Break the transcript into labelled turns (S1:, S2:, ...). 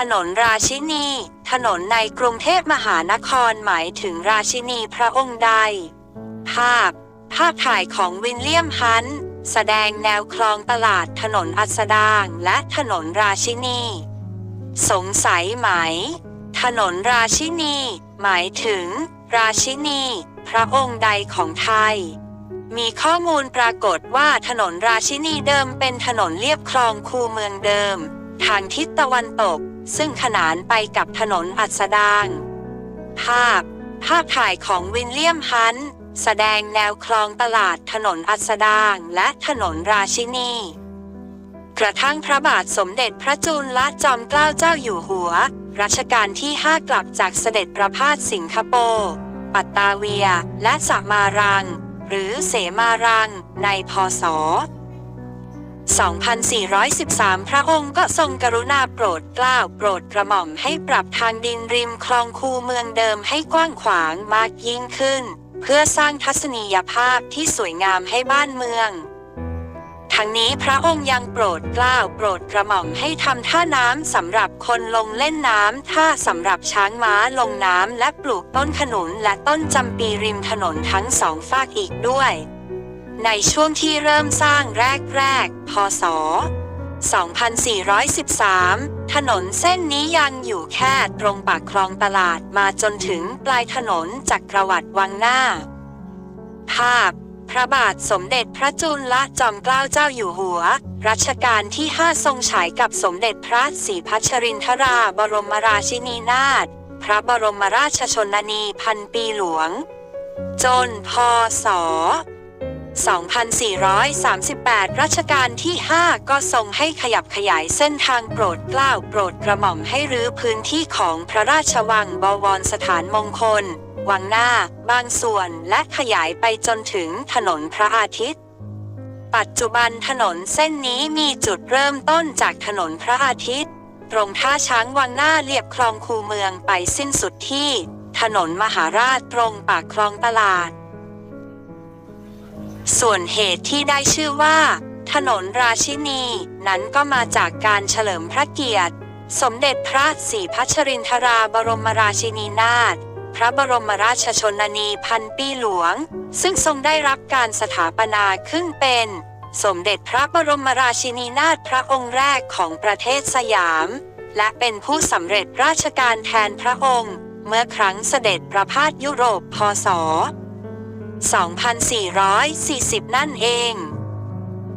S1: ถนนราชินี ถนนในกรุงเทพมหานครหมายถึงราชินีพระองค์ใด ภาพ ภาพถ่ายของวินเลียมฮัน แสดงแนวคลองตลาดถนนอัสดางและถนนราชินี สงสัยไหม ถนนราชินี หมายถึง ราชินี พระองค์ใดของไทยมีข้อมูลปรากฏว่าถนนราชินีเดิมเป็นถนนเลียบคลองคูเมืองเดิม ทางทิศตะวันตก ซึ่งขนานไปกับถนนอัสดาง ภาพ ภาพถ่ายของวินเลียมฮัน แสดงแนวคลองตลาดถนนอัสดางและถนนราชินี กระทั่งพระบาทสมเด็จพระจุลจอมเกล้าเจ้าอยู่หัว รัชกาลที่ 5 กลับจากเสด็จประพาสสิงคโปร์ ปัตตาเวีย และสมารัง หรือเสมารัง ในพศ 2413 พระองค์ก็ทรงกรุณาโปรดเกล้าโปรดกระหม่อมให้ปรับทางดินริมคลองคูเมืองเดิมให้กว้างขวางมากยิ่งขึ้น เพื่อสร้างทัศนียภาพที่สวยงามให้บ้านเมือง ทั้งนี้พระองค์ยังโปรดเกล้าโปรดกระหม่อมให้ทำท่าน้ำสำหรับคนลงเล่นน้ำท่าสำหรับช้างม้าลงน้ำและปลูกต้นขนุนและต้นจำปีริมถนนทั้งสองฝากอีกด้วย ในช่วงที่เริ่มสร้างแรกๆ พศ 2413 ถนนเส้นนี้ยังอยู่แค่ตรงปากคลองตลาดมาจนถึงปลายถนนจักรวรรดิวังหน้า ภาพ พระบาทสมเด็จพระจุลจอมเกล้าเจ้าอยู่หัว รัชกาลที่ 5 ทรงฉายกับสมเด็จพระศรีพัชรินทราบรมราชินีนาถ พระบรมราชชนนีพันปีหลวง จนพศ 2438 รัชกาลที่ 5 ก็ทรงให้ขยับขยายเส้นทางโปรดเกล้าโปรดกระหม่อมให้รื้อพื้นที่ของพระราชวังบวรสถานมงคล วังหน้า บางส่วนและขยายไปจนถึงถนนพระอาทิตย์ ปัจจุบันถนนเส้นนี้มีจุดเริ่มต้นจากถนนพระอาทิตย์ ตรงท่าช้างวังหน้าเลียบคลองคูเมืองไปสิ้นสุดที่ ถนนมหาราชตรงปากคลองตลาด ส่วนเหตุที่ได้ชื่อว่า ถนนราชินี นั้นก็มาจากการเฉลิมพระเกียรติ สมเด็จพระศรีพัชรินทราบรมราชินีนาถพระบรมราชชนนีพันปีหลวง ซึ่งทรงได้รับการสถาปนาขึ้นเป็น สมเด็จพระบรมราชินีนาถพระองค์แรกของประเทศสยาม และเป็นผู้สำเร็จราชการแทนพระองค์ เมื่อครั้งเสด็จประพาสยุโรปพศ 2440 นั่นเอง